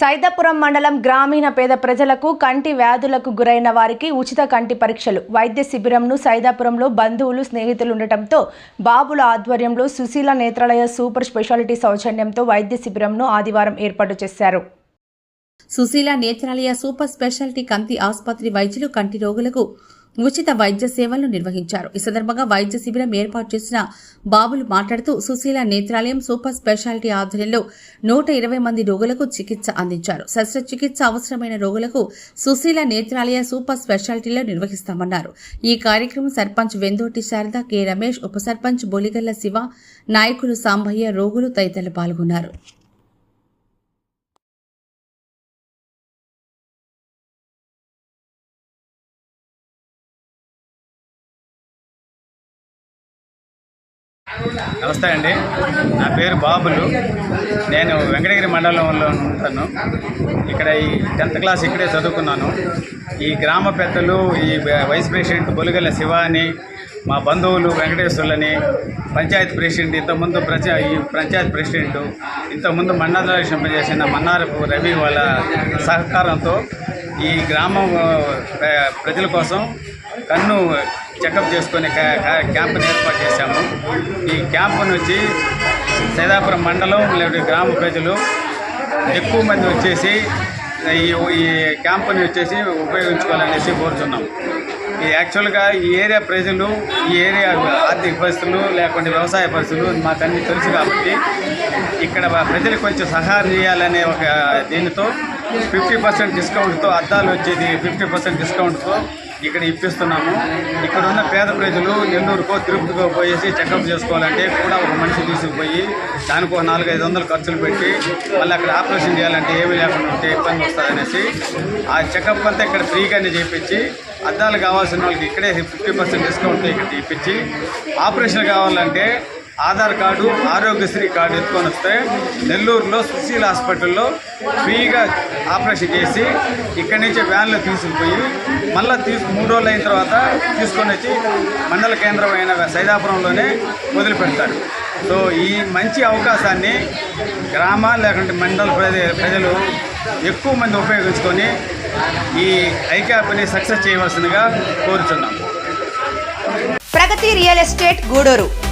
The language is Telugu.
సైదాపురం మండలం గ్రామీణ పేద ప్రజలకు కంటి వ్యాధులకు గురైన వారికి ఉచిత కంటి పరీక్షలు. వైద్య శిబిరంను సైదాపురంలో బంధువులు స్నేహితులు ఉండటంతో బాబుల ఆధ్వర్యంలో సుశీల నేత్రాలయ సూపర్ స్పెషాలిటీ సౌజన్యంతో వైద్య శిబిరంను ఆదివారం ఏర్పాటు చేశారు. సుశీల నేత్రాలయ సూపర్ స్పెషాలిటీ కంటి ఆసుపత్రి వైద్యులు కంటి రోగులకు ఉచిత వైద్య సేవలను నిర్వహించారు. ఈ సందర్భంగా వైద్య శిబిరం ఏర్పాటు చేసిన బాబులు మాట్లాడుతూ సుశీల నేత్రాలయం సూపర్ స్పెషాలిటీ ఆధ్వర్యంలో నూట ఇరవై మంది రోగులకు చికిత్స అందించారు. శస్త్రచికిత్స అవసరమైన రోగులకు సుశీల నేత్రాలయ సూపర్ స్పెషాలిటీలో నిర్వహిస్తామన్నారు. ఈ కార్యక్రమం సర్పంచ్ వెందోటి శారద కె రమేష్ ఉప సర్పంచ్ బొలిగల్ల శివ నాయకులు సాంబయ్య రోగులు తదితరులు పాల్గొన్నారు. నమస్తే అండి. నా పేరు బాబులు. నేను వెంకటగిరి మండలంలో ఉంటాను. ఇక్కడ ఈ టెన్త్ క్లాస్ ఇక్కడే చదువుకున్నాను. ఈ గ్రామ పెద్దలు ఈ వైస్ ప్రెసిడెంట్ బొలుగల శివ అని మా బంధువులు వెంకటేశ్వర్లని పంచాయతీ ప్రెసిడెంట్ ఇంతకుముందు ప్రజ ఈ పంచాయతీ ప్రెసిడెంట్ ఇంతకుముందు మండలం చేసిన మన్నారపు రవి వాళ్ళ సహకారంతో ఈ గ్రామం ప్రజల కోసం కన్ను చెకప్ చేసుకునే క్యా- ఏర్పాటు చేశాము. ఈ క్యాంపును వచ్చి సైదాపురం మండలం లేదా గ్రామ ప్రజలు ఎక్కువ మంది వచ్చేసి ఈ ఈ క్యాంపుని వచ్చేసి ఉపయోగించుకోవాలనేసి కోరుతున్నాం ఈ యాక్చువల్గా ఈ ఏరియా ప్రజలు ఈ ఏరియా ఆర్థిక పరిస్థితులు లేకుంటే వ్యవసాయ పరిస్థితులు మాకన్నీ తెలుసు కాబట్టి ఇక్కడ ప్రజలకు కొంచెం సహాయం చేయాలనే ఒక దీనితో ఫిఫ్టీ పర్సెంట్ డిస్కౌంట్తో అద్దాలు వచ్చేది ఫిఫ్టీ పర్సెంట్ డిస్కౌంట్తో ఇక్కడ ఇప్పిస్తున్నాము. ఇక్కడ ఉన్న పేద ప్రజలు నెల్లూరుకో తిరుపతికో పోయేసి చెకప్ చేసుకోవాలంటే కూడా ఒక మనిషి తీసుకుపోయి దానికి ఒక నాలుగు ఐదు వందలు ఖర్చులు పెట్టి మళ్ళీ అక్కడ ఆపరేషన్ చేయాలంటే ఏమీ లేకుండా ఉంటే ఇబ్బంది వస్తుందనేసి ఆ చెకప్ అంతా ఇక్కడ ఫ్రీగానే చేయించి అద్దాలు కావాల్సిన వాళ్ళకి ఇక్కడే ఫిఫ్టీ పర్సెంట్ డిస్కౌంట్ ఇక్కడ ఇప్పించి ఆపరేషన్ కావాలంటే ఆధార్ కార్డు ఆరోగ్యశ్రీ కార్డు ఎత్తుకొని వస్తే నెల్లూరులో సుశీల్ హాస్పిటల్లో ఫ్రీగా ఆపరేషన్ చేసి ఇక్కడి నుంచి వ్యాన్లో తీసుకుపోయి మళ్ళీ తీసు మూడు రోజులు అయిన తర్వాత తీసుకొని వచ్చి మండల కేంద్రమైన సైదాపురంలోనే వదిలిపెడతారు. సో ఈ మంచి అవకాశాన్ని గ్రామ లేకుంటే మండల ప్రజలు ఎక్కువ మంది ఉపయోగించుకొని ఈ ఐక్యాప్ని సక్సెస్ చేయవలసిందిగా కోరుతున్నాం Pragathi real estate Gudur.